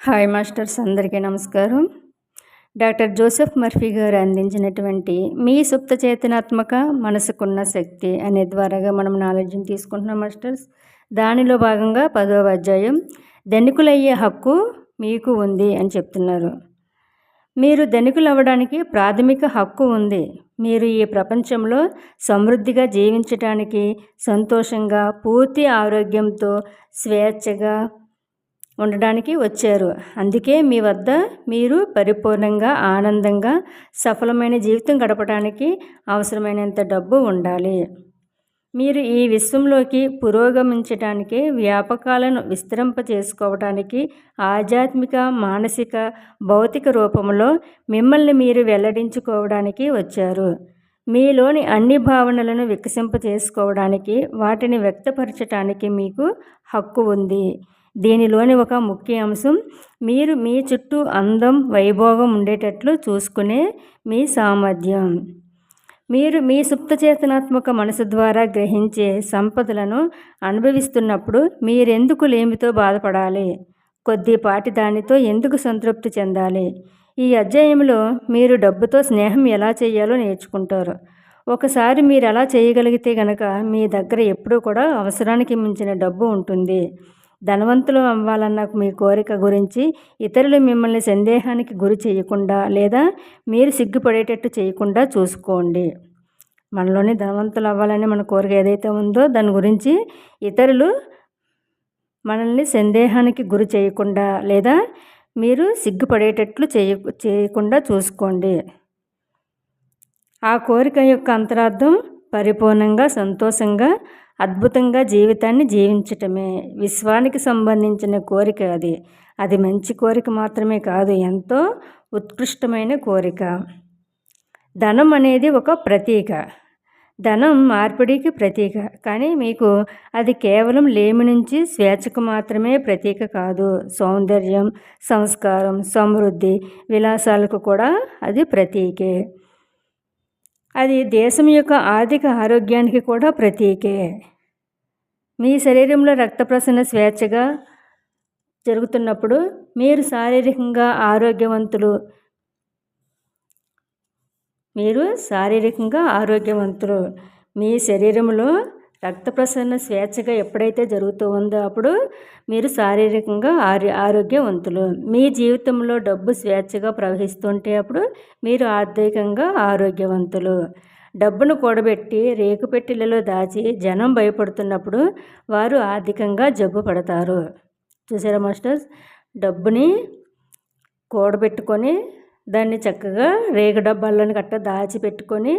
Hi masters అందరికీ నమస్కారం. Doctor Joseph Murphy గారు అందించినటువంటి మీ సుప్త చేతనాత్మక మనసుకున్న శక్తి అనే ద్వారాగా మనం నాలెడ్జ్ని తీసుకుంటున్నాం మాస్టర్స్. దానిలో భాగంగా పదవ అధ్యాయం ధనికులయ్యే హక్కు మీకు ఉంది అని చెప్తున్నారు. మీరు ధనికులు అవ్వడానికి ప్రాథమిక హక్కు ఉంది. మీరు ఈ ప్రపంచంలో సమృద్ధిగా జీవించడానికి సంతోషంగా పూర్తి ఆరోగ్యంతో స్వేచ్ఛగా ఉండడానికి వచ్చారు. అందుకే మీ వద్ద మీరు పరిపూర్ణంగా ఆనందంగా సఫలమైన జీవితం గడపడానికి అవసరమైనంత డబ్బు ఉండాలి. మీరు ఈ విశ్వంలోకి పురోగమించడానికి వ్యాపకాలను విస్తరింప చేసుకోవడానికి ఆధ్యాత్మిక మానసిక భౌతిక రూపంలో మిమ్మల్ని మీరు వెల్లడించుకోవడానికి వచ్చారు. మీలోని అన్ని భావనలను వికసింప చేసుకోవడానికి వాటిని వ్యక్తపరచడానికి మీకు హక్కు ఉంది. దీనిలోని ఒక ముఖ్య అంశం మీరు మీ చుట్టూ అందం వైభోగం ఉండేటట్లు చూసుకునే మీ సామర్థ్యం. మీరు మీ సుప్తచేతనాత్మక మనసు ద్వారా గ్రహించే సంపదలను అనుభవిస్తున్నప్పుడు మీరెందుకు లేమితో బాధపడాలి? కొద్దిపాటి దానితో ఎందుకు సంతృప్తి చెందాలి? ఈ అధ్యాయంలో మీరు డబ్బుతో స్నేహం ఎలా చేయాలో నేర్చుకుంటారు. ఒకసారి మీరు ఎలా చేయగలిగితే గనక మీ దగ్గర ఎప్పుడూ కూడా అవసరానికి మించిన డబ్బు ఉంటుంది. ధనవంతులు అవ్వాలన్న మీ కోరిక గురించి ఇతరులు మిమ్మల్ని సందేహానికి గురి చేయకుండా లేదా మీరు సిగ్గుపడేటట్టు చేయకుండా చూసుకోండి. మనలోని ధనవంతులు అవ్వాలని మన కోరిక ఏదైతే ఉందో దాని గురించి ఇతరులు మనల్ని సందేహానికి గురి చేయకుండా లేదా మీరు సిగ్గుపడేటట్లు చేయ చేయకుండా చూసుకోండి. ఆ కోరిక యొక్క అంతరార్థం పరిపూర్ణంగా సంతోషంగా అద్భుతంగా జీవితాన్ని జీవించటమే. విశ్వానికి సంబంధించిన కోరిక అది. అది మంచి కోరిక మాత్రమే కాదు ఎంతో ఉత్కృష్టమైన కోరిక. ధనం అనేది ఒక ప్రతీక. ధనం మార్పిడికి ప్రతీక. కానీ మీకు అది కేవలం లేమి నుంచి స్వేచ్ఛకు మాత్రమే ప్రతీక కాదు. సౌందర్యం సంస్కారం సమృద్ధి విలాసాలకు కూడా అది ప్రతీకే. అది దేశం యొక్క ఆర్థిక ఆరోగ్యానికి కూడా ప్రతీకే. మీ శరీరంలో రక్త ప్రసరణ స్వేచ్ఛగా జరుగుతున్నప్పుడు మీరు శారీరకంగా ఆరోగ్యవంతులు మీరు శారీరకంగా ఆరోగ్యవంతులు. మీ శరీరంలో రక్త ప్రసరణ స్వేచ్ఛగా ఎప్పుడైతే జరుగుతూ ఉందో అప్పుడు మీరు శారీరకంగా ఆరో ఆరోగ్యవంతులు. మీ జీవితంలో డబ్బు స్వేచ్ఛగా ప్రవహిస్తుంటే అప్పుడు మీరు ఆర్థికంగా ఆరోగ్యవంతులు. డబ్బును కూడబెట్టి రేకుపెట్టిలలో దాచి జనం భయపడుతున్నప్పుడు వారు ఆర్థికంగా జబ్బు పడతారు. చూసారా మాస్టర్స్? డబ్బుని కూడబెట్టుకొని దాన్ని చక్కగా రేగు డబ్బాల్లోని గట్ట దాచిపెట్టుకొని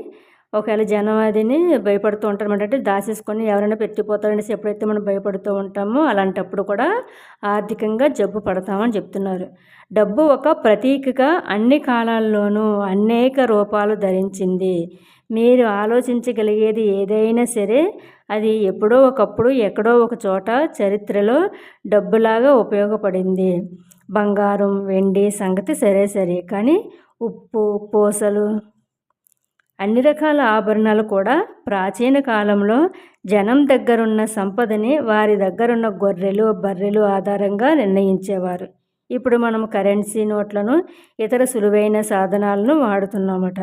ఒకవేళ జనం అదిని భయపడుతూ ఉంటారు. అంటే దాచేసుకొని ఎవరైనా పెట్టిపోతారనేసి ఎప్పుడైతే మనం భయపడుతూ ఉంటామో అలాంటప్పుడు కూడా ఆర్థికంగా జబ్బు పడతామని చెప్తున్నారు. డబ్బు ఒక ప్రతీకగా అన్ని కాలాల్లోనూ అనేక రూపాలు ధరించింది. మీరు ఆలోచించగలిగేది ఏదైనా సరే అది ఎప్పుడో ఒకప్పుడు ఎక్కడో ఒక చోట చరిత్రలో డబ్బులాగా ఉపయోగపడింది. బంగారం వెండి సంగతి సరే సరే. కానీ ఉప్పు పూసలు అన్ని రకాల ఆభరణాలు కూడా ప్రాచీన కాలంలో జనం దగ్గరున్న సంపదని వారి దగ్గరున్న గొర్రెలు బర్రెలు ఆధారంగా నిర్ణయించేవారు. ఇప్పుడు మనం కరెన్సీ నోట్లను ఇతర సులువైన సాధనాలను వాడుతున్నామట.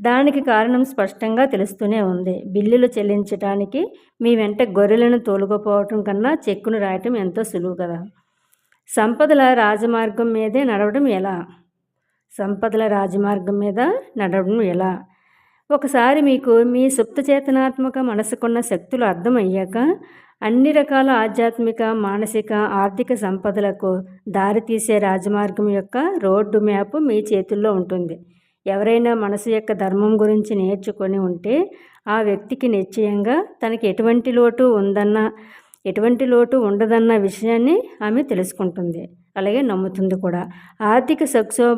దానికి కారణం స్పష్టంగా తెలుస్తూనే ఉంది. బిల్లులు చెల్లించడానికి మీ వెంట గొర్రెలను తోలుకుపోవటం కన్నా చెక్కును రాయటం ఎంతో సులువు కదా. సంపదల రాజమార్గం మీదే నడవడం ఎలా? సంపదల రాజమార్గం మీద నడవడం ఎలా? ఒకసారి మీకు మీ సుప్తచేతనాత్మక మనసుకున్న శక్తులు అర్థమయ్యాక అన్ని రకాల ఆధ్యాత్మిక మానసిక ఆర్థిక సంపదలకు దారితీసే రాజమార్గం యొక్క రోడ్డు మ్యాప్ మీ చేతుల్లో ఉంటుంది. ఎవరైనా మనసు యొక్క ధర్మం గురించి నేర్చుకొని ఉంటే ఆ వ్యక్తికి నిశ్చయంగా తనకి ఎటువంటి లోటు ఉందన్న ఎటువంటి లోటు ఉండదన్న విషయాన్ని ఆమె తెలుసుకుంటుంది. అలాగే నమ్ముతుంది కూడా. ఆర్థిక సంక్షో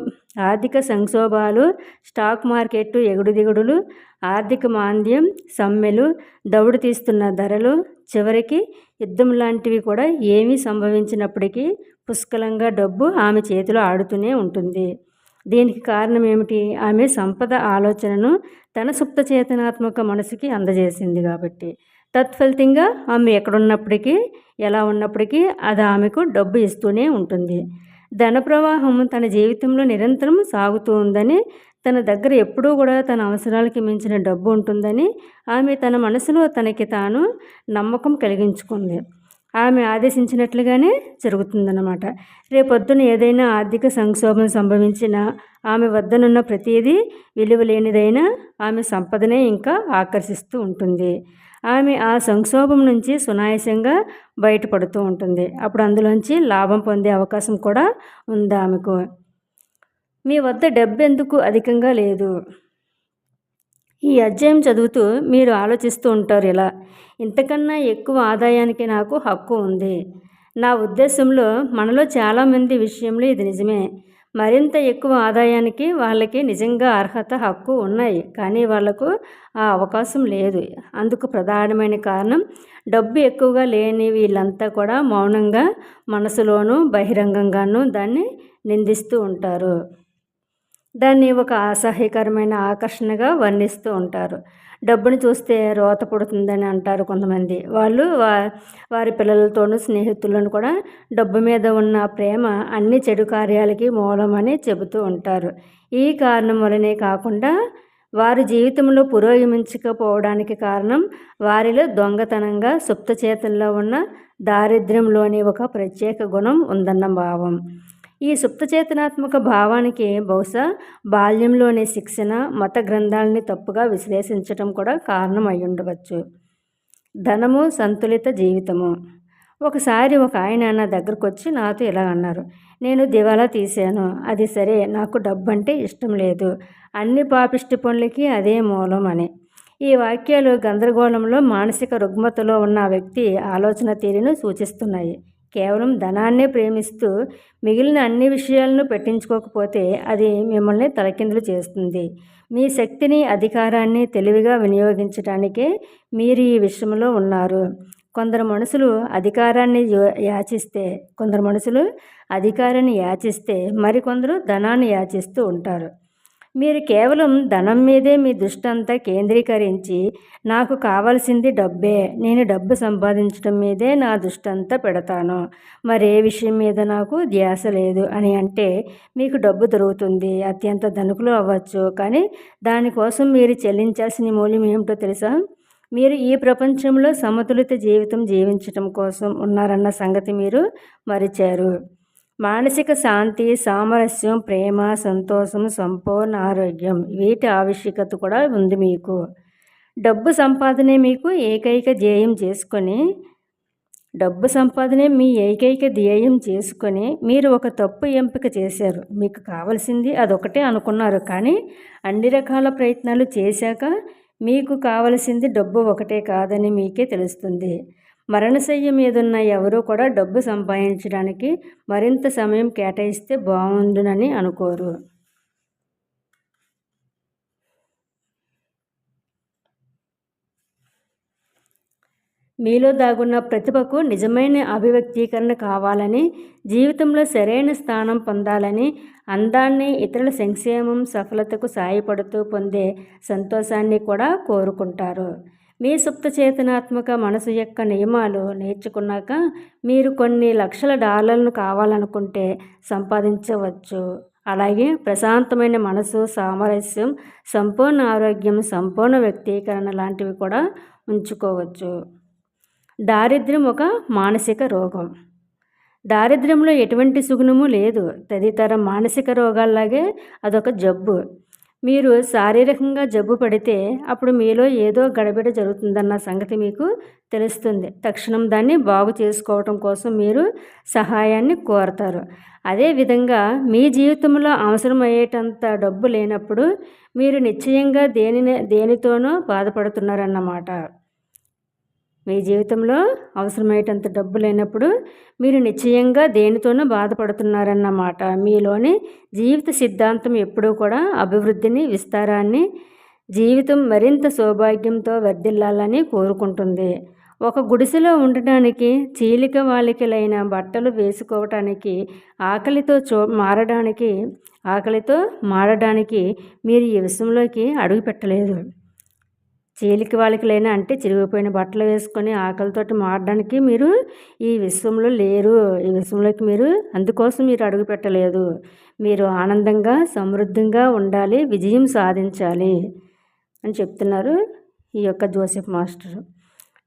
ఆర్థిక సంక్షోభాలు స్టాక్ మార్కెట్ ఎగుడు దిగుడులు ఆర్థిక మాంద్యం సమ్మెలు దౌడు తీస్తున్న ధరలు చివరికి యుద్ధం లాంటివి కూడా ఏమీ సంభవించినప్పటికీ పుష్కలంగా డబ్బు ఆమె చేతిలో ఆడుతూనే ఉంటుంది. దీనికి కారణం ఏమిటి? ఆమె సంపద ఆలోచనను తన సుప్త చేతనాత్మక మనసుకి అందజేసింది కాబట్టి. తత్ఫలితంగా ఆమె ఎక్కడున్నప్పటికీ ఎలా ఉన్నప్పటికీ అది ఆమెకు డబ్బు ఇస్తూనే ఉంటుంది. ధన ప్రవాహం తన జీవితంలో నిరంతరం సాగుతూ ఉందని తన దగ్గర ఎప్పుడూ కూడా తన అవసరాలకి మించిన డబ్బు ఉంటుందని ఆమె తన మనసులో తనకి తాను నమ్మకం కలిగించుకుంది. ఆమె ఆదేశించినట్లుగానే జరుగుతుందన్నమాట. రేపొద్దున ఏదైనా ఆర్థిక సంక్షోభం సంభవించినా ఆమె వద్దనున్న ప్రతిదీ విలువలేనిదైనా ఆమె సంపదనే ఇంకా ఆకర్షిస్తూ ఉంటుంది. ఆమె ఆ సంక్షోభం నుంచి సునాయాసంగా బయటపడుతూ ఉంటుంది. అప్పుడు అందులోంచి లాభం పొందే అవకాశం కూడా ఉంది ఆమెకు? మీ వద్ద డబ్బు ఎందుకు అధికంగా లేదు? ఈ అధ్యాయం చదువుతూ మీరు ఆలోచిస్తూ ఉంటారు ఇలా ఇంతకన్నా ఎక్కువ ఆదాయానికి నాకు హక్కు ఉంది. నా ఉద్దేశంలో మనలో చాలామంది విషయంలో ఇది నిజమే. మరింత ఎక్కువ ఆదాయానికి వాళ్ళకి నిజంగా అర్హత హక్కు ఉన్నాయి. కానీ వాళ్ళకు ఆ అవకాశం లేదు. అందుకు ప్రధానమైన కారణం డబ్బు ఎక్కువగా లేని వీళ్ళంతా కూడా మౌనంగా మనసులోనూ బహిరంగంగానూ దాన్ని నిందిస్తూ ఉంటారు. దాన్ని ఒక అసహ్యకరమైన ఆకర్షణగా వర్ణిస్తూ ఉంటారు. డబ్బును చూస్తే రోత పుడుతుందని అంటారు కొంతమంది. వాళ్ళు వా వారి పిల్లలతోనూ స్నేహితులను కూడా డబ్బు మీద ఉన్న ప్రేమ అన్ని చెడు కార్యాలకి మూలమని చెబుతూ ఉంటారు. ఈ కారణం వలనే కాకుండా వారి జీవితంలో పురోగమించకపోవడానికి కారణం వారిలో దొంగతనంగా సుప్తచేతల్లో ఉన్న దారిద్ర్యంలోని ఒక ప్రత్యేక గుణం ఉందన్న భావం. ఈ సుప్తచేతనాత్మక భావానికి బహుశా బాల్యంలోని శిక్షణ మత గ్రంథాలని తప్పుగా విశ్లేషించటం కూడా కారణం అయి ఉండవచ్చు ధనము సంతులిత జీవితము. ఒకసారి ఒక ఆయన నా దగ్గరకు వచ్చి నాతో ఇలా అన్నారు నేను దివాలా తీశాను అది సరే నాకు డబ్బు అంటే ఇష్టం లేదు అన్ని పాపిష్టి పనులకి అదే మూలం అని. ఈ వాక్యాలు గందరగోళంలో మానసిక రుగ్మతలో ఉన్న వ్యక్తి ఆలోచన తీరును సూచిస్తున్నాయి. కేవలం ధనాన్నే ప్రేమిస్తూ మిగిలిన అన్ని విషయాలను పెట్టించుకోకపోతే అది మిమ్మల్ని తలకిందులు చేస్తుంది. మీ శక్తిని అధికారాన్ని తెలివిగా వినియోగించడానికే మీరు ఈ విషయంలో ఉన్నారు. కొందరు మనుషులు అధికారాన్ని యాచిస్తే కొందరు మనుషులు అధికారాన్ని యాచిస్తే మరికొందరు ధనాన్ని యాచిస్తూ ఉంటారు. మీరు కేవలం ధనం మీదే మీ దృష్టి అంతా కేంద్రీకరించి నాకు కావాల్సింది డబ్బే నేను డబ్బు సంపాదించడం మీదే నా దృష్టి అంతా పెడతాను. మరే విషయం మీద నాకు ధ్యాస లేదు అని అంటే మీకు డబ్బు దొరుకుతుంది అత్యంత ధనుకులు అవ్వచ్చు. కానీ దానికోసం మీరు చెల్లించాల్సిన మూల్యం ఏమిటో తెలుసా? మీరు ఈ ప్రపంచంలో సమతులిత జీవితం జీవించటం కోసం ఉన్నారన్న సంగతి మీరు మరిచారు. మానసిక శాంతి సామరస్యం ప్రేమ సంతోషం సంపూర్ణ ఆరోగ్యం వీటి ఆవశ్యకత కూడా ఉంది మీకు. డబ్బు సంపాదనే మీకు ఏకైక ధ్యేయం చేసుకొని డబ్బు సంపాదనే మీ ఏకైక ధ్యేయం చేసుకొని మీరు ఒక తప్పు ఎంపిక చేశారు. మీకు కావలసింది అదొకటే అనుకున్నారు. కానీ అన్ని రకాల ప్రయత్నాలు చేశాక మీకు కావలసింది డబ్బు ఒకటే కాదని మీకే తెలుస్తుంది. మరణశయ్య మీదున్న ఎవరూ కూడా డబ్బు సంపాదించడానికి మరింత సమయం కేటాయిస్తే బాగుండునని అనుకోరు. మీలో దాగున్న ప్రతిభకు నిజమైన అభివ్యక్తీకరణ కావాలని జీవితంలో సరైన స్థానం పొందాలని అందాన్ని ఇతరుల సంక్షేమం సఫలతకు సాయపడుతూ పొందే సంతోషాన్ని కూడా కోరుకుంటారు. మీ సుప్త చేతనాత్మక మనసు యొక్క నియమాలు నేర్చుకున్నాక మీరు కొన్ని లక్షల డాలర్లను కావాలనుకుంటే సంపాదించవచ్చు. అలాగే ప్రశాంతమైన మనసు సామరస్యం సంపూర్ణ ఆరోగ్యం సంపూర్ణ వ్యక్తీకరణ లాంటివి కూడా ఉంచుకోవచ్చు. దారిద్ర్యం ఒక మానసిక రోగం. దారిద్ర్యంలో ఎటువంటి సుగుణము లేదు. తదితర మానసిక రోగాల్లాగే అదొక జబ్బు. మీరు శారీరకంగా జబ్బు పడితే అప్పుడు మీలో ఏదో గడబిడ జరుగుతుందన్న సంగతి మీకు తెలుస్తుంది. తక్షణం దాన్ని బాగు చేసుకోవటం కోసం మీరు సహాయాన్ని కోరతారు. అదేవిధంగా మీ జీవితంలో అవసరమయ్యేటంత డబ్బు లేనప్పుడు మీరు నిశ్చయంగా దేనిని దేనితోనో బాధపడుతున్నారన్నమాట. మీ జీవితంలో అవసరమయ్యేటంత డబ్బు లేనప్పుడు మీరు నిశ్చయంగా దేనితోనూ బాధపడుతున్నారన్నమాట. మీలోని జీవిత సిద్ధాంతం ఎప్పుడూ కూడా అభివృద్ధిని విస్తారాన్ని జీవితం మరింత సౌభాగ్యంతో వర్ధిల్లాలని కోరుకుంటుంది. ఒక గుడిసెలో ఉండటానికి చీలిక వాలికలైన బట్టలు వేసుకోవటానికి ఆకలితో చో మారడానికి ఆకలితో మారడానికి మీరు ఈ విషయంలోకి అడుగుపెట్టలేదు. చీలికి వాళ్ళకి అంటే చిరిగిపోయిన బట్టలు వేసుకొని ఆకలితోటి మారడానికి మీరు ఈ విశ్వంలో లేరు. ఈ విశ్వంలోకి మీరు అందుకోసం మీరు అడుగు పెట్టలేదు. మీరు ఆనందంగా సమృద్ధంగా ఉండాలి విజయం సాధించాలి అని చెప్తున్నారు ఈ యొక్క జోసెఫ్ మాస్టర్.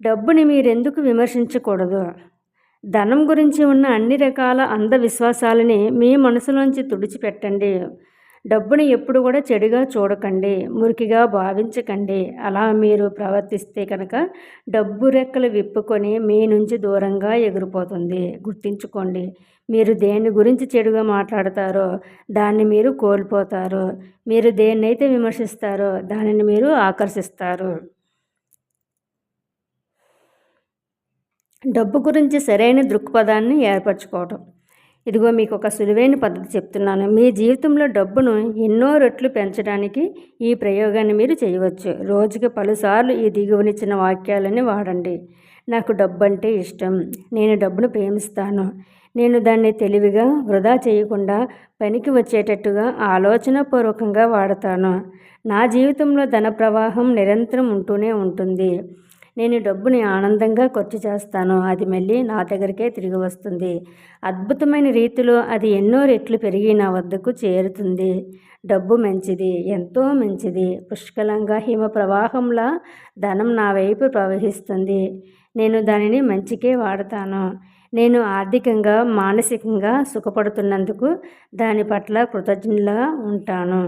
డబ్బుని మీరెందుకు విమర్శించకూడదు? ధనం గురించి ఉన్న అన్ని రకాల అంధవిశ్వాసాలని మీ మనసులోంచి తుడిచిపెట్టండి. డబ్బుని ఎప్పుడు కూడా చెడుగా చూడకండి మురికిగా భావించకండి. అలా మీరు ప్రవర్తిస్తే కనుక డబ్బు రెక్కలు విప్పుకొని మీ నుంచి దూరంగా ఎగిరిపోతుంది. గుర్తించుకోండి మీరు దేని గురించి చెడుగా మాట్లాడతారో దాన్ని మీరు కోల్పోతారు. మీరు దేన్నైతే విమర్శిస్తారో దానిని మీరు ఆకర్షిస్తారు. డబ్బు గురించి సరైన దృక్పథాన్ని ఏర్పరచుకోవటం. ఇదిగో మీకు ఒక సులువైన పద్ధతి చెప్తున్నాను. మీ జీవితంలో డబ్బును ఎన్నో రెట్లు పెంచడానికి ఈ ప్రయోగాన్ని మీరు చేయవచ్చు. రోజుకి పలుసార్లు ఈ దిగువనిచ్చిన వాక్యాలని వాడండి. నాకు డబ్బు అంటే ఇష్టం. నేను డబ్బును ప్రేమిస్తాను. నేను దాన్ని తెలివిగా వృధా చేయకుండా పనికి వచ్చేటట్టుగా ఆలోచనపూర్వకంగా వాడతాను. నా జీవితంలో ధన ప్రవాహం నిరంతరం ఉంటూనే ఉంటుంది. నేను డబ్బుని ఆనందంగా ఖర్చు చేస్తాను. అది మళ్ళీ నా దగ్గరికే తిరిగి వస్తుంది. అద్భుతమైన రీతిలో అది ఎన్నో రెట్లు పెరిగి నా వద్దకు చేరుతుంది. డబ్బు మంచిది ఎంతో మంచిది. పుష్కలంగా హిమ ప్రవాహంలా ధనం నా వైపు ప్రవహిస్తుంది. నేను దానిని మంచికే వాడతాను. నేను ఆర్థికంగా మానసికంగా సుఖపడుతున్నందుకు దాని పట్ల కృతజ్ఞలా ఉంటాను.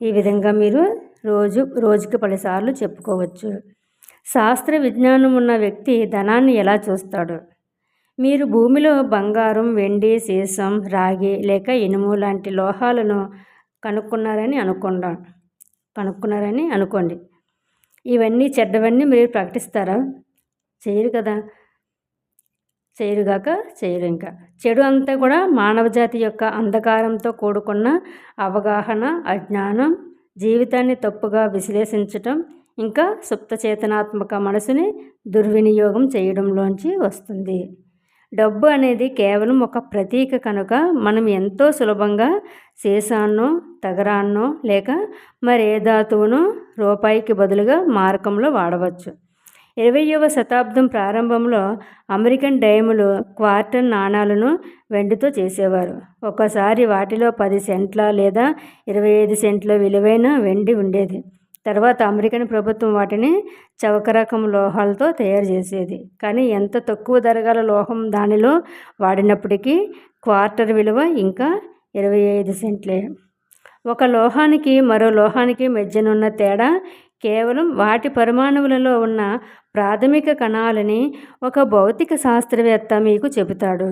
ఈ విధంగా మీరు రోజు రోజుకి పలుసార్లు చెప్పుకోవచ్చు. శాస్త్ర విజ్ఞానం ఉన్న వ్యక్తి ధనాన్ని ఎలా చూస్తాడు? మీరు భూమిలో బంగారం వెండి సీసం రాగి లేక ఇనుము లాంటి లోహాలను కనుక్కున్నారని అనుకుందాం కనుక్కున్నారని అనుకోండి. ఇవన్నీ చెడ్డవన్నీ మీరు ప్రకటిస్తారా? చేయరు కదా. చేయరుగాక చేయరు ఇంకా. చెడు అంతా కూడా మానవజాతి యొక్క అంధకారంతో కూడుకున్న అవగాహన అజ్ఞానం జీవితాన్ని తప్పుగా విశ్లేషించటం ఇంకా సుప్తచేతనాత్మక మనసుని దుర్వినియోగం చేయడంలోంచి వస్తుంది. డబ్బు అనేది కేవలం ఒక ప్రతీక కనుక మనం ఎంతో సులభంగా సీసాన్నో తగరాన్నో లేక మరే ధాతువును రూపాయికి బదులుగా మార్గంలో వాడవచ్చు. ఇరవయవ శతాబ్దం ప్రారంభంలో అమెరికన్ డైములు క్వార్టర్ నాణాలను వెండితో చేసేవారు. ఒకసారి వాటిలో పది సెంట్ల లేదా ఇరవై ఐదు సెంట్ల విలువైన వెండి ఉండేది. తర్వాత అమెరికన్ ప్రభుత్వం వాటిని చవక రకం లోహాలతో తయారు చేసేది. కానీ ఎంత తక్కువ ధరగల లోహం దానిలో వాడినప్పటికీ క్వార్టర్ విలువ ఇంకా ఇరవై ఐదు సెంట్లే. ఒక లోహానికి మరో లోహానికి మధ్యనున్న తేడా కేవలం వాటి పరమాణువులలో ఉన్న ప్రాథమిక కణాలని ఒక భౌతిక శాస్త్రవేత్త మీకు చెబుతాడు.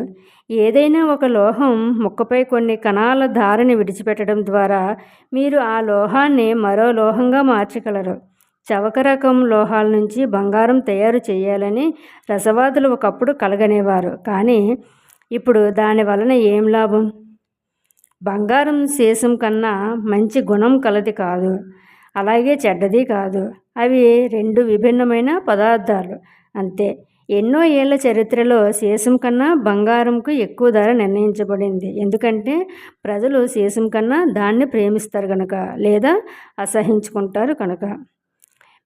ఏదైనా ఒక లోహం ముక్కపై కొన్ని కణాల ధారని విడిచిపెట్టడం ద్వారా మీరు ఆ లోహాన్ని మరో లోహంగా మార్చగలరు. చవక రకం లోహాల నుంచి బంగారం తయారు చేయాలని రసవాదులు ఒకప్పుడు కలగనేవారు. కానీ ఇప్పుడు దాని వలన ఏం లాభం? బంగారం శేషం కన్నా మంచి గుణం కలది కాదు. అలాగే చెడ్డది కాదు. అవి రెండు విభిన్నమైన పదార్థాలు. అంతే. ఎన్నో ఏళ్ళ చరిత్రలో సీసం కన్నా బంగారంకు ఎక్కువ ధర నిర్ణయించబడింది. ఎందుకంటే ప్రజలు సీసం కన్నా దాన్ని ప్రేమిస్తారు కనుక లేదా అసహించుకుంటారు కనుక.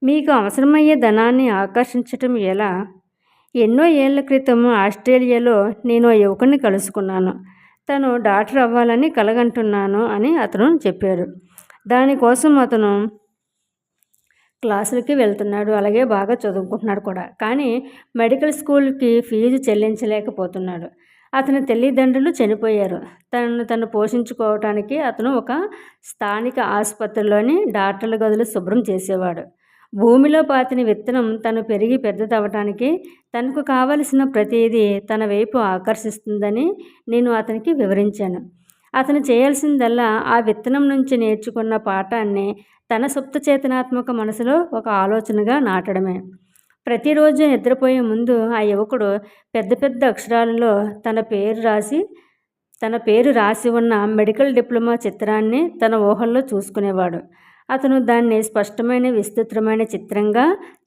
మీకు అవసరమయ్యే ధనాన్ని ఆకర్షించటం ఎలా? ఎన్నో ఏళ్ళ క్రితం ఆస్ట్రేలియాలో నేను యువకుని కలుసుకున్నాను. తను డాక్టర్ అవ్వాలని కలగంటున్నాను అని అతను చెప్పారు. దానికోసం అతను క్లాసులకి వెళ్తున్నాడు. అలాగే బాగా చదువుకుంటున్నాడు కూడా. కానీ మెడికల్ స్కూల్కి ఫీజు చెల్లించలేకపోతున్నాడు. అతని తల్లిదండ్రులు చనిపోయారు. తనను తను పోషించుకోవటానికి అతను ఒక స్థానిక ఆసుపత్రిలోని డాక్టర్ల గదులు శుభ్రం చేసేవాడు. భూమిలో పాతిన విత్తనం తను పెరిగి పెద్దదవ్వటానికి తనకు కావలసిన ప్రతిదీ తన వైపు ఆకర్షిస్తుందని నేను అతనికి వివరించాను. అతను చేయాల్సిందల్లా ఆ విత్తనం నుంచి నేర్చుకున్న పాఠాన్ని తన సుప్త చేతనాత్మక మనసులో ఒక ఆలోచనగా నాటడమే. ప్రతిరోజు నిద్రపోయే ముందు ఆ యువకుడు పెద్ద పెద్ద అక్షరాలలో తన పేరు రాసి తన పేరు రాసి ఉన్న మెడికల్ డిప్లొమా చిత్రాన్ని తన ఊహల్లో చూసుకునేవాడు. అతను దాన్ని స్పష్టమైన విస్తృతమైన చిత్రంగా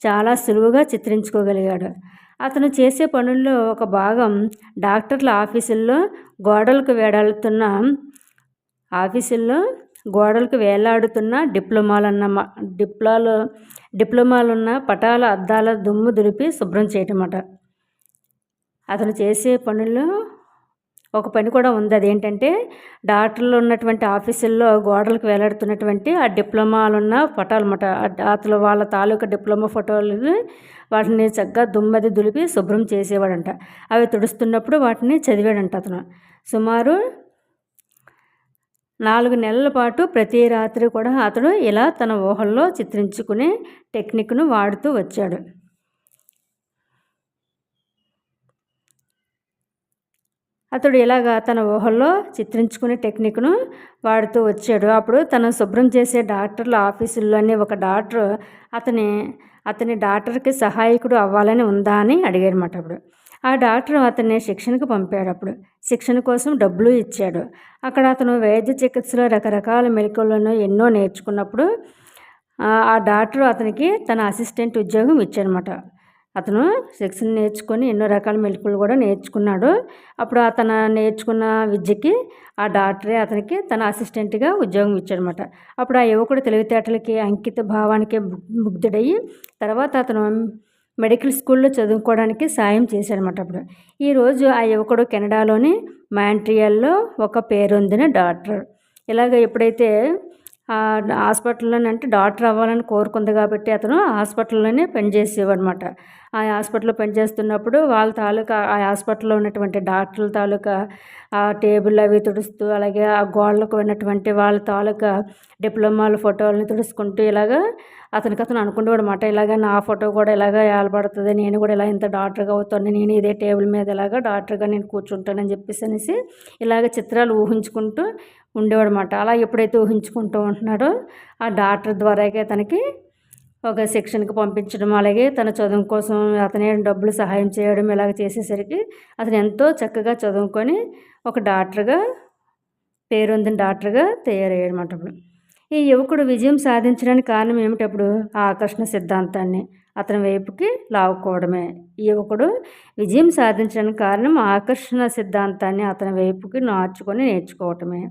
చాలా సులువుగా చిత్రించుకోగలిగాడు. అతను చేసే పనుల్లో ఒక భాగం డాక్టర్ల ఆఫీసుల్లో గోడలకు వేడాడుతున్న ఆఫీసుల్లో గోడలకు వేలాడుతున్న డిప్లొమాలన్న డిప్లాలు డిప్లొమాలున్న పటాల అద్దాల దుమ్ము దులిపి శుభ్రం చేయటమట. అతను చేసే పనుల్లో ఒక పని కూడా ఉంది. అదేంటంటే డాక్టర్లు ఉన్నటువంటి ఆఫీసుల్లో గోడలకు వేలాడుతున్నటువంటి ఆ డిప్లొమాలు ఉన్న ఫోటోలు అన్నమాట. అతను వాళ్ళ తాలూకా డిప్లొమా ఫోటోలు వాటిని చక్కగా దుమ్మది దులిపి శుభ్రం చేసేవాడంట. అవి తుడుస్తున్నప్పుడు వాటిని చదివాడంట అతను. సుమారు నాలుగు నెలల పాటు ప్రతి రాత్రి కూడా అతడు ఇలా తన ఊహల్లో చిత్రించుకునే టెక్నిక్ను వాడుతూ వచ్చాడు. అతడు ఇలాగా తన ఊహల్లో చిత్రించుకునే టెక్నిక్ను వాడుతూ వచ్చాడు. అప్పుడు తను శుభ్రం చేసే డాక్టర్ల ఆఫీసుల్లోనే ఒక డాక్టర్ అతని అతని డాక్టర్కి సహాయకుడు అవ్వాలని ఉందా అని అడిగాడనమాట అప్పుడు. ఆ డాక్టర్ అతన్ని శిక్షణకు పంపాడు అప్పుడు. శిక్షణ కోసం డబ్బులు ఇచ్చాడు. అక్కడ అతను వైద్య చికిత్సలో రకరకాల మెలకులను ఎన్నో నేర్చుకున్నప్పుడు ఆ ఆ డాక్టర్ అతనికి తన అసిస్టెంట్ ఉద్యోగం ఇచ్చాడనమాట అతను శిక్షణ నేర్చుకొని ఎన్నో రకాల మెలకువలు కూడా నేర్చుకున్నాడు. అప్పుడు అతను నేర్చుకున్న విద్యకి ఆ డాక్టరే అతనికి తన అసిస్టెంట్గా ఉద్యోగం ఇచ్చాడనమాట అప్పుడు ఆ యువకుడు తెలివితేటలకి అంకిత భావానికి ముగ్ధుడయ్యి తర్వాత అతను మెడికల్ స్కూల్లో చదువుకోవడానికి సాయం చేశాడనమాట అప్పుడు. ఈరోజు ఆ యువకుడు కెనడాలోని మాంట్రియల్లో ఒక పేరొందిన డాక్టర్. ఇలాగ ఎప్పుడైతే హాస్పిటల్లోనే అంటే డాక్టర్ అవ్వాలని కోరుకుంది కాబట్టి అతను హాస్పిటల్లోనే పనిచేసేవాడు అనమాట ఆ హాస్పిటల్లో పనిచేస్తున్నప్పుడు వాళ్ళ తాలూకా ఆ హాస్పిటల్లో ఉన్నటువంటి డాక్టర్ల తాలూకా ఆ టేబుల్ అవి తుడుస్తూ అలాగే ఆ గోడలకు ఉన్నటువంటి వాళ్ళ తాలూకా డిప్లొమాల ఫోటోలని తుడుచుకుంటూ ఇలాగా అతనికి అతను అనుకుంటూ అనమాట ఇలాగ నా ఫోటో కూడా ఇలాగ ఏలబడుతుంది నేను కూడా ఇలా ఇంత డాక్టర్గా అవుతాను నేను ఇదే టేబుల్ మీద ఇలాగ డాక్టర్గా నేను కూర్చుంటానని చెప్పేసి అనేసి ఇలాగ చిత్రాలు ఊహించుకుంటూ ఉండేవాడు అనమాట అలా ఎప్పుడైతే ఊహించుకుంటూ ఉంటున్నాడో ఆ డాక్టర్ ద్వారాగే తనకి ఒక శిక్షణకు పంపించడం అలాగే తన చదువు కోసం అతనే డబ్బులు సహాయం చేయడం ఇలాగ చేసేసరికి అతను ఎంతో చక్కగా చదువుకొని ఒక డాక్టర్గా పేరొందిన డాక్టర్గా తయారయ్యాడు అప్పుడు. ఈ యువకుడు విజయం సాధించడానికి కారణం ఏమిటప్పుడు ఆ ఆకర్షణ సిద్ధాంతాన్ని. అతని వైపుకి లావుకోవడమే. యువకుడు విజయం సాధించడానికి కారణం ఆకర్షణ సిద్ధాంతాన్ని అతని వైపుకి నార్చుకొని నేర్చుకోవటమే.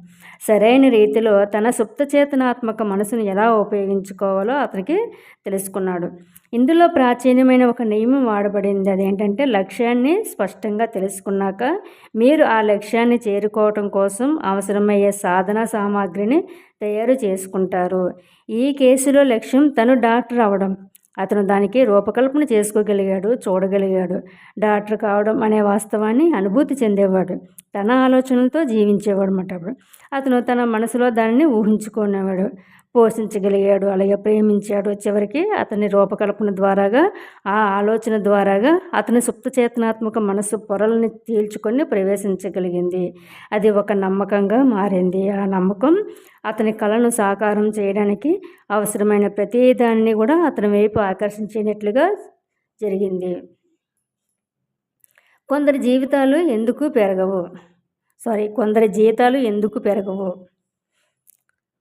సరైన రీతిలో తన సుప్త చేతనాత్మక మనసును ఎలా ఉపయోగించుకోవాలో అతనికి తెలుసుకున్నాడు. ఇందులో ప్రాచీనమైన ఒక నియమం వాడబడింది. అదేంటంటే లక్ష్యాన్ని స్పష్టంగా తెలుసుకున్నాక మీరు ఆ లక్ష్యాన్ని చేరుకోవటం కోసం అవసరమయ్యే సాధన సామాగ్రిని తయారు చేసుకుంటారు. ఈ కేసులో లక్ష్యం తను డాక్టర్ అవడం. అతను దానికి రూపకల్పన చేసుకోగలిగాడు చూడగలిగాడు. డాక్టర్ కావడం అనే వాస్తవాన్ని అనుభూతి చెందేవాడు. తన ఆలోచనలతో జీవించేవాడు అన్నమాట అప్పుడు అతను తన మనసులో దానిని ఊహించుకునేవాడు. పోషించగలిగాడు అలాగే ప్రేమించాడు. చివరికి అతని రూపకల్పన ద్వారాగా ఆ ఆలోచన ద్వారాగా అతని సుప్త చేతనాత్మక మనసు పొరల్ని తేల్చుకొని ప్రవేశించగలిగింది. అది ఒక నమ్మకంగా మారింది. ఆ నమ్మకం అతని కళను సాకారం చేయడానికి అవసరమైన ప్రతిదాన్ని కూడా అతని వైపు ఆకర్షించేటట్లుగా జరిగింది. కొందరి జీవితాలు ఎందుకు పెరగవు? సారీ కొందరి జీతాలు ఎందుకు పెరగవు?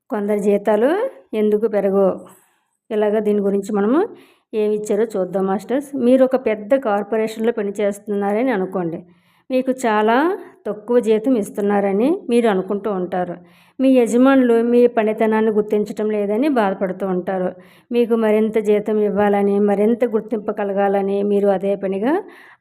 కొందరి జీతాలు ఎందుకు పెరగవు? ఇలాగ దీని గురించి మనము ఏమి ఇచ్చారో చూద్దాం మాస్టర్స్. మీరు ఒక పెద్ద కార్పొరేషన్లో పనిచేస్తున్నారని అనుకోండి. మీకు చాలా తక్కువ జీతం ఇస్తున్నారని మీరు అనుకుంటూ ఉంటారు. మీ యజమానులు మీ పనితనాన్ని గుర్తించడం లేదని బాధపడుతూ ఉంటారు. మీకు మరింత జీతం ఇవ్వాలని మరింత గుర్తింపు కలగాలని మీరు అదే పనిగా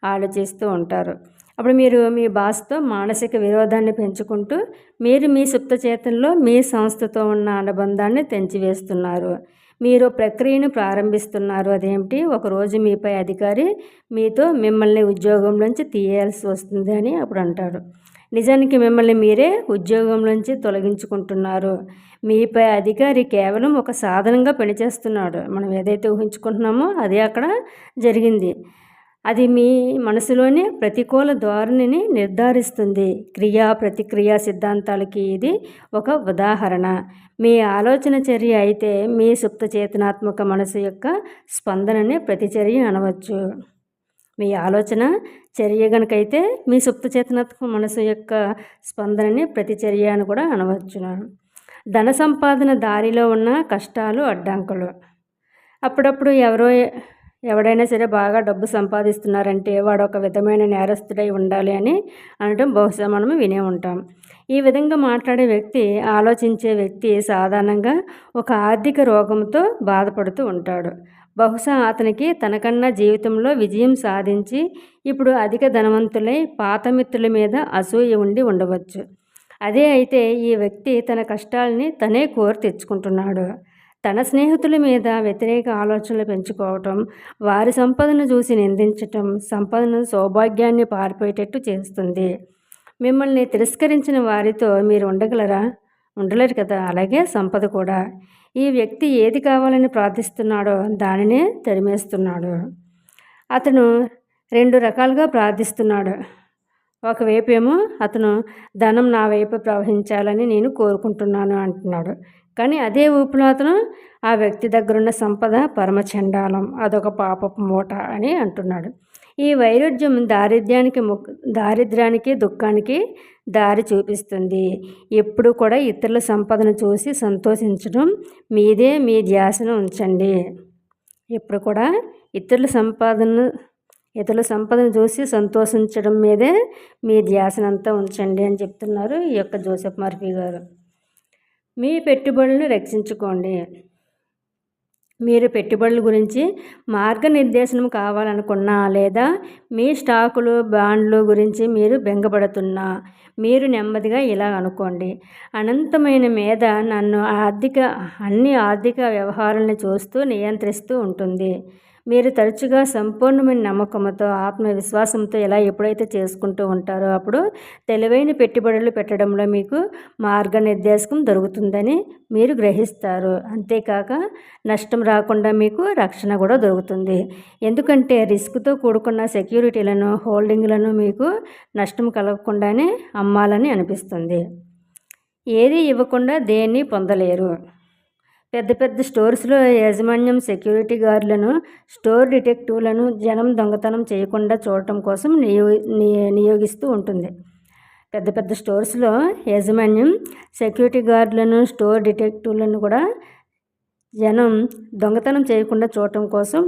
ఆలోచిస్తూ ఉంటారు. అప్పుడు మీరు మీ బాస్తో మానసిక విరోధాన్ని పెంచుకుంటూ మీరు మీ సుప్త చేతంలో మీ సంస్థతో ఉన్న అనుబంధాన్ని తెంచివేస్తున్నారు. మీరు ప్రక్రియను ప్రారంభిస్తున్నారు. అదేమిటి? ఒకరోజు మీపై అధికారి మీతో మిమ్మల్ని ఉద్యోగం నుంచి తీయాల్సి వస్తుంది అని అప్పుడు అంటాడు నిజానికి మిమ్మల్ని మీరే ఉద్యోగం నుంచి తొలగించుకుంటున్నారు. మీపై అధికారి కేవలం ఒక సాధనంగా పనిచేస్తున్నాడు. మనం ఏదైతే ఊహించుకుంటున్నామో అదే అక్కడ జరిగింది. అది మీ మనసులోని ప్రతికూల ధోరణిని నిర్ధారిస్తుంది. క్రియా ప్రతిక్రియా సిద్ధాంతాలకి ఇది ఒక ఉదాహరణ. మీ ఆలోచన చర్య అయితే మీ సుప్త చేతనాత్మక మనసు యొక్క స్పందనని ప్రతిచర్య అనవచ్చు. మీ ఆలోచన చర్య గనుకైతే మీ సుప్త చేతనాత్మక మనసు యొక్క స్పందనని ప్రతిచర్య అని కూడా అనవచ్చు. ధన సంపాదన దారిలో ఉన్న కష్టాలు అడ్డంకులు. అప్పుడప్పుడు ఎవరో ఎవడైనా సరే బాగా డబ్బు సంపాదిస్తున్నారంటే వాడు ఒక విధమైన నేరస్తుడై ఉండాలి అని అనటం బహుశా మనం వినే ఉంటాం. ఈ విధంగా మాట్లాడే వ్యక్తి ఆలోచించే వ్యక్తి సాధారణంగా ఒక ఆర్థిక రోగంతో బాధపడుతూ ఉంటాడు. బహుశా అతనికి తనకన్నా జీవితంలో విజయం సాధించి ఇప్పుడు అధిక ధనవంతులై పాత మిత్రుల మీద అసూయ ఉండి ఉండవచ్చు. అదే అయితే ఈ వ్యక్తి తన కష్టాలని తనే కోరి తెచ్చుకుంటున్నాడు. తన స్నేహితుల మీద వ్యతిరేక ఆలోచనలు పెంచుకోవటం వారి సంపదను చూసి నిందించటం సంపదను సౌభాగ్యాన్ని పారిపోయేటట్టు చేస్తుంది. మిమ్మల్ని తిరస్కరించిన వారితో మీరు ఉండగలరా? ఉండలేరు కదా? అలాగే సంపద కూడా. ఈ వ్యక్తి ఏది కావాలని ప్రార్థిస్తున్నాడో దానినే తరిమేస్తున్నాడు. అతను రెండు రకాలుగా ప్రార్థిస్తున్నాడు. ఒకవైపు ఏమో అతను ధనం నా వైపు ప్రవహించాలని నేను కోరుకుంటున్నాను అంటున్నాడు. కానీ అదే ఊపిలో అతను ఆ వ్యక్తి దగ్గరున్న సంపద పరమచండాలం అదొక పాపపు మూట అని అంటున్నాడు. ఈ వైరుధ్యం దారిద్ర్యానికి దారిద్ర్యానికి దుఃఖానికి దారి చూపిస్తుంది. ఎప్పుడు కూడా ఇతరుల సంపదను చూసి సంతోషించడం మీదే మీ ధ్యాసను ఉంచండి. ఎప్పుడు కూడా ఇతరుల సంపాదన ఇతరుల సంపదను చూసి సంతోషించడం మీదే మీ ధ్యాసనంతా ఉంచండి అని చెప్తున్నారు ఈ యొక్క జోసెఫ్ మర్ఫీ గారు. మీ పెట్టుబడులను రక్షించుకోండి. మీరు పెట్టుబడుల గురించి మార్గనిర్దేశనం కావాలనుకున్నా లేదా మీ స్టాకులు బాండ్లు గురించి మీరు బెంగపడుతున్నా మీరు నెమ్మదిగా ఇలా అనుకోండి. అనంతమైన మీద నన్ను ఆర్థిక అన్ని ఆర్థిక వ్యవహారాలను చూస్తూ నియంత్రిస్తూ ఉంటుంది. మీరు తరచుగా సంపూర్ణమైన నమ్మకంతో ఆత్మవిశ్వాసంతో ఎలా ఎప్పుడైతే చేసుకుంటూ ఉంటారో అప్పుడు తెలివైన పెట్టుబడులు పెట్టడంలో మీకు మార్గనిర్దేశకం దొరుకుతుందని మీరు గ్రహిస్తారు. అంతేకాక నష్టం రాకుండా మీకు రక్షణ కూడా దొరుకుతుంది. ఎందుకంటే రిస్క్తో కూడుకున్న సెక్యూరిటీలను హోల్డింగ్లను మీకు నష్టం కలగకుండానే అమ్మాలని అనిపిస్తుంది. ఏది ఇవ్వకుండా దేన్ని పొందలేరు. పెద్ద పెద్ద స్టోర్స్లో యాజమాన్యం సెక్యూరిటీ గార్డులను స్టోర్ డిటెక్టివ్లను జనం దొంగతనం చేయకుండా చూడటం కోసం నియో నియోగిస్తూ ఉంటుంది. పెద్ద పెద్ద స్టోర్స్లో యాజమాన్యం సెక్యూరిటీ గార్డులను స్టోర్ డిటెక్టివ్లను కూడా జనం దొంగతనం చేయకుండా చూడటం కోసం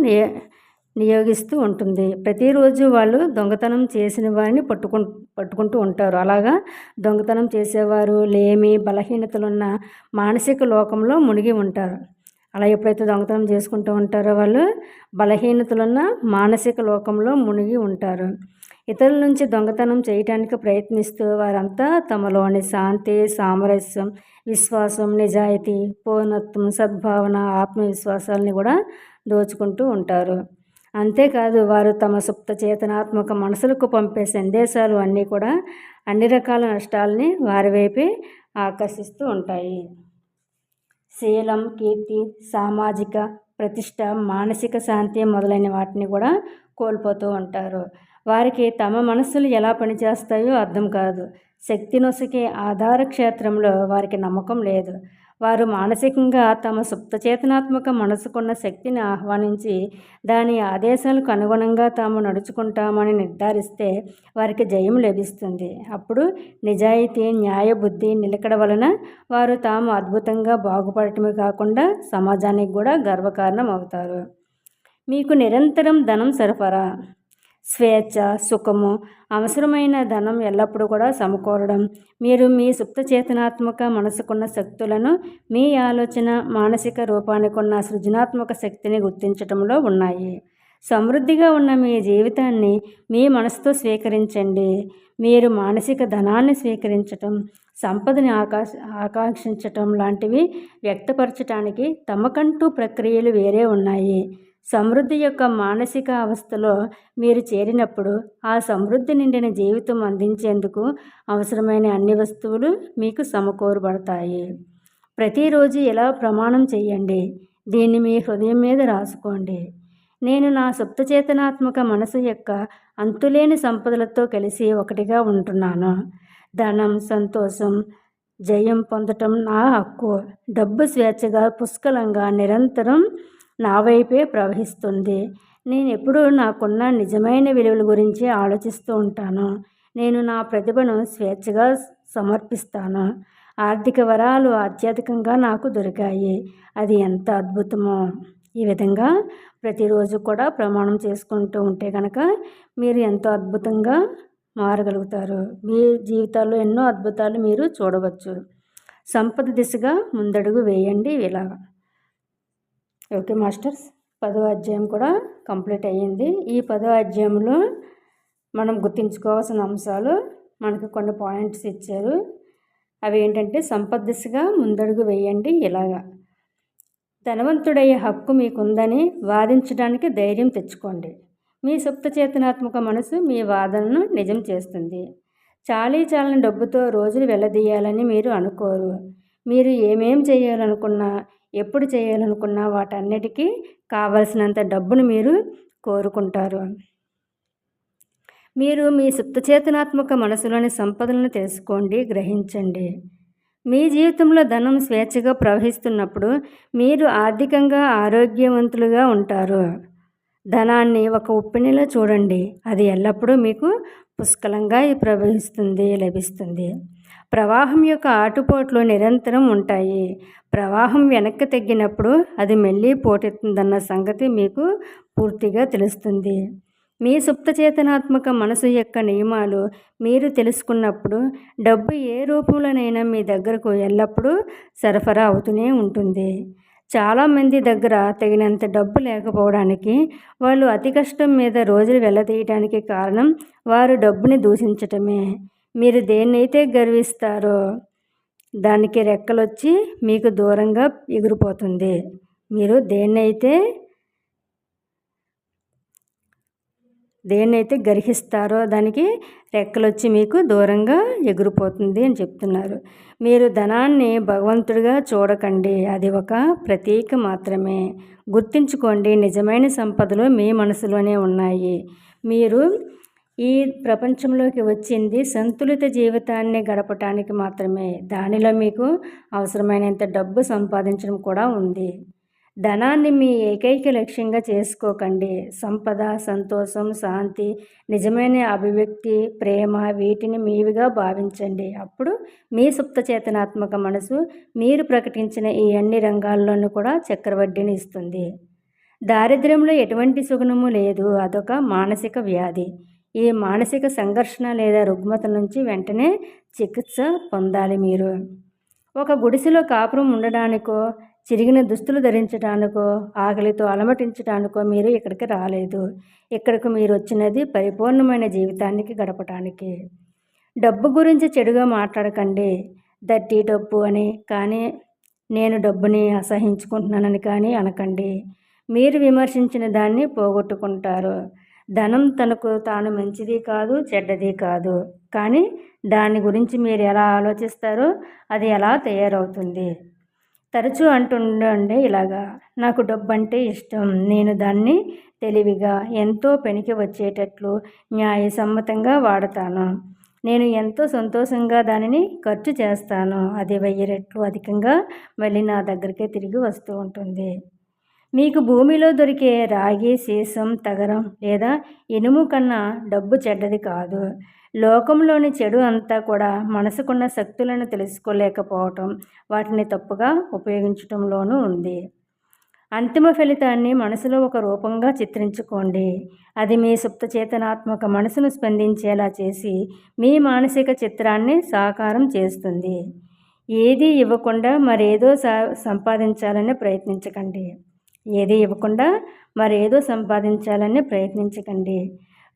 నియోగిస్తూ ఉంటుంది. ప్రతిరోజు వాళ్ళు దొంగతనం చేసిన వారిని పట్టుకు పట్టుకుంటూ ఉంటారు. అలాగా దొంగతనం చేసేవారు లేమి బలహీనతలున్న మానసిక లోకంలో మునిగి ఉంటారు. అలా ఎప్పుడైతే దొంగతనం చేసుకుంటూ ఉంటారో వాళ్ళు బలహీనతలున్న మానసిక లోకంలో మునిగి ఉంటారు. ఇతరుల నుంచి దొంగతనం చేయటానికి ప్రయత్నిస్తూ వారంతా తమలోని శాంతి సామరస్యం విశ్వాసం నిజాయితీ పూర్ణత్వం సద్భావన ఆత్మవిశ్వాసాలని కూడా దోచుకుంటూ ఉంటారు. అంతేకాదు వారు తమ సుప్త చేతనాత్మక మనసులకు పంపే సందేశాలు అన్నీ కూడా అన్ని రకాల నష్టాలని వారి వైపే ఆకర్షిస్తూ ఉంటాయి. శీలం కీర్తి సామాజిక ప్రతిష్ట మానసిక శాంతి మొదలైన వాటిని కూడా కోల్పోతూ ఉంటారు. వారికి తమ మనస్సులు ఎలా పనిచేస్తాయో అర్థం కాదు. శక్తి నొసకే ఆధార క్షేత్రంలో వారికి నమ్మకం లేదు. వారు మానసికంగా తమ సుప్తచేతనాత్మక మనసుకున్న శక్తిని ఆహ్వానించి దాని ఆదేశాలకు అనుగుణంగా తాము నడుచుకుంటామని నిర్ధారిస్తే వారికి జయం లభిస్తుంది. అప్పుడు నిజాయితీ న్యాయబుద్ధి నిలకడ వలన వారు తాము అద్భుతంగా బాగుపడటమే కాకుండా సమాజానికి కూడా గర్వకారణం అవుతారు. మీకు నిరంతరం ధనం సరఫరా స్వేచ్ఛ సుఖము అవసరమైన ధనం ఎల్లప్పుడూ కూడా సమకూరడం. మీరు మీ సుప్త చేతనాత్మక మనసుకున్న శక్తులను మీ ఆలోచన మానసిక రూపానికి ఉన్న సృజనాత్మక శక్తిని గుర్తించడంలో ఉన్నాయి. సమృద్ధిగా ఉన్న మీ జీవితాన్ని మీ మనసుతో స్వీకరించండి. మీరు మానసిక ధనాన్ని స్వీకరించటం సంపదని ఆకాశ ఆకాంక్షించటం లాంటివి వ్యక్తపరచటానికి తమకంటూ ప్రక్రియలు వేరే ఉన్నాయి. సమృద్ధి యొక్క మానసిక అవస్థలో మీరు చేరినప్పుడు ఆ సమృద్ధి నిండిన జీవితం అందించేందుకు అవసరమైన అన్ని వస్తువులు మీకు సమకూరబడతాయి. ప్రతిరోజు ఇలా ప్రమాణం చేయండి. దీన్ని మీ హృదయం మీద రాసుకోండి. నేను నా సుప్తచేతనాత్మక మనసు యొక్క అంతులేని సంపదలతో కలిసి ఒకటిగా ఉంటున్నాను. ధనం సంతోషం జయం పొందటం నా హక్కు. డబ్బు స్వేచ్ఛగా పుష్కలంగా నిరంతరం నా వైపే ప్రవహిస్తుంది. నేను ఎప్పుడూ నాకున్న నిజమైన విలువల గురించి ఆలోచిస్తూ ఉంటాను. నేను నా ప్రతిభను స్వేచ్ఛగా సమర్పిస్తాను. ఆర్థిక వరాలు అత్యధికంగా నాకు దొరికాయి. అది ఎంత అద్భుతమో! ఈ విధంగా ప్రతిరోజు కూడా ప్రమాణం చేసుకుంటూ ఉంటే కనుక మీరు ఎంతో అద్భుతంగా మారగలుగుతారు. మీ జీవితాల్లో ఎన్నో అద్భుతాలు మీరు చూడవచ్చు. సంపద దిశగా ముందడుగు వేయండి. ఇలా ఓకే మాస్టర్స్. పదో అధ్యాయం కూడా కంప్లీట్ అయ్యింది. ఈ పదో అధ్యాయంలో మనం గుర్తుంచుకోవాల్సిన అంశాలు మనకు కొన్ని పాయింట్స్ ఇచ్చారు. అవి ఏంటంటే సంపద దిశగా ముందడుగు వేయండి ఇలాగా. ధనవంతుడయ్యే హక్కు మీకుందని వాదించడానికి ధైర్యం తెచ్చుకోండి. మీ సుప్త చేతనాత్మక మనసు మీ వాదనను నిజం చేస్తుంది. చాలీ చాలని డబ్బుతో రోజులు వెళ్ళదీయాలని మీరు అనుకోరు. మీరు ఏమేం చేయాలనుకున్నా ఎప్పుడు చేయాలనుకున్నా వాటన్నిటికీ కావలసినంత డబ్బును మీరు కోరుకుంటారు. మీరు మీ సుప్తచేతనాత్మక మనసులోని సంపదలను తెలుసుకోండి గ్రహించండి. మీ జీవితంలో ధనం స్వేచ్ఛగా ప్రవహిస్తున్నప్పుడు మీరు ఆర్థికంగా ఆరోగ్యవంతులుగా ఉంటారు. ధనాన్ని ఒక ఉప్పినిలో చూడండి. అది ఎల్లప్పుడూ మీకు పుష్కలంగా ప్రవహిస్తుంది లభిస్తుంది. ప్రవాహం యొక్క ఆటుపోట్లు నిరంతరం ఉంటాయి. ప్రవాహం వెనక్కి తగ్గినప్పుడు అది మెల్లి పోటెత్తుందన్న సంగతి మీకు పూర్తిగా తెలుస్తుంది. మీ సుప్తచేతనాత్మక మనసు యొక్క నియమాలు మీరు తెలుసుకున్నప్పుడు డబ్బు ఏ రూపంలోనైనా మీ దగ్గరకు ఎల్లప్పుడూ సరఫరా అవుతూనే ఉంటుంది. చాలామంది దగ్గర తగినంత డబ్బు లేకపోవడానికి వాళ్ళు అతి కష్టం మీద రోజులు వెళ్ళదీయడానికి కారణం వారు డబ్బుని దూషించటమే. మీరు దేన్నైతే గర్విస్తారో దానికి రెక్కలొచ్చి మీకు దూరంగా ఎగిరిపోతుంది. మీరు దేన్నైతే దేన్నైతే గర్హిస్తారో దానికి రెక్కలు వచ్చి మీకు దూరంగా ఎగిరిపోతుంది అని చెప్తున్నారు. మీరు ధనాన్ని భగవంతుడిగా చూడకండి. అది ఒక ప్రతీక మాత్రమే. గుర్తుంచుకోండి నిజమైన సంపదలు మీ మనసులోనే ఉన్నాయి. మీరు ఈ ప్రపంచంలోకి వచ్చింది సంతులిత జీవితాన్ని గడపటానికి మాత్రమే. దానిలో మీకు అవసరమైనంత డబ్బు సంపాదించడం కూడా ఉంది. ధనాన్ని మీ ఏకైక లక్ష్యంగా చేసుకోకండి. సంపద సంతోషం శాంతి నిజమైన అభివ్యక్తి ప్రేమ వీటిని మీవిగా భావించండి. అప్పుడు మీ సుప్త చేతనాత్మక మనసు మీరు ప్రకటించిన ఈ అన్ని రంగాల్లోనూ కూడా చక్రవడ్డీని ఇస్తుంది. దారిద్ర్యంలో ఎటువంటి సుగుణము లేదు. అదొక మానసిక వ్యాధి. ఈ మానసిక సంఘర్షణ లేదా రుగ్మత నుంచి వెంటనే చికిత్స పొందాలి మీరు. ఒక గుడిసెలో కాపురం ఉండడానికో చిరిగిన దుస్తులు ధరించడానికో ఆకలితో అలమటించడానికో మీరు ఇక్కడికి రాలేదు. ఇక్కడికి మీరు వచ్చినది పరిపూర్ణమైన జీవితానికి గడపటానికి. డబ్బు గురించి చెడుగా మాట్లాడకండి. దట్టి డబ్బు అని కానీ నేను డబ్బుని అసహించుకుంటున్నానని కానీ అనకండి. మీరు విమర్శించిన దాన్ని పోగొట్టుకుంటారు. ధనం తనకు తాను మంచిది కాదు చెడ్డది కాదు. కానీ దాని గురించి మీరు ఎలా ఆలోచిస్తారో అది ఎలా తయారవుతుంది? తరచూ అంటుండే ఇలాగా నాకు డబ్బు అంటే ఇష్టం నేను దాన్ని తెలివిగా ఎంతో పెనికి వచ్చేటట్లు న్యాయసమ్మతంగా వాడతాను. నేను ఎంతో సంతోషంగా దానిని ఖర్చు చేస్తాను. అది వెయ్యి రెట్లు అధికంగా మళ్ళీ నా దగ్గరికే తిరిగి వస్తూ ఉంటుంది. మీకు భూమిలో దొరికే రాగి సీసం తగరం లేదా ఇనుము కన్నా డబ్బు చెడ్డది కాదు. లోకంలోని చెడు అంతా కూడా మనసుకున్న శక్తులను తెలుసుకోలేకపోవటం వాటిని తప్పుగా ఉపయోగించటంలోనూ ఉంది. అంతిమ ఫలితాన్ని మనసులో ఒక రూపంగా చిత్రించుకోండి. అది మీ సుప్తచేతనాత్మక మనసును స్పందించేలా చేసి మీ మానసిక చిత్రాన్ని సాకారం చేస్తుంది. ఏది ఇవ్వకుండా మరేదో సంపాదించాలని ప్రయత్నించకండి. ఏది ఇవ్వకుండా మరేదో సంపాదించాలని ప్రయత్నించకండి.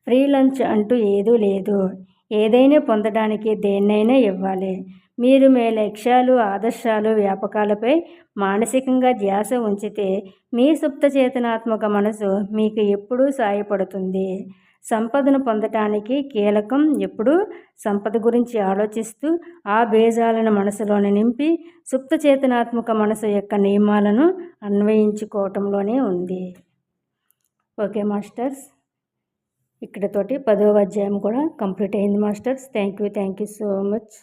ఫ్రీ లంచ్ అంటూ ఏదూ లేదు. ఏదైనా పొందడానికి దేన్నైనా ఇవ్వాలి. మీరు మీ లక్ష్యాలు ఆదర్శాలు వ్యాపకాలపై మానసికంగా ధ్యాస ఉంచితే మీ సుప్త చేతనాత్మక మనసు మీకు ఎప్పుడూ సాయపడుతుంది. సంపదను పొందటానికి కీలకం ఎప్పుడు సంపద గురించి ఆలోచిస్తూ ఆ బేజాలను మనసులోనే నింపి సుప్త చేతనాత్మక మనసు యొక్క నియమాలను అన్వయించుకోవటంలోనే ఉంది. ఓకే మాస్టర్స్ ఇక్కడతోటి పదవ అధ్యాయం కూడా కంప్లీట్ అయింది masters. Thank you thank you so much.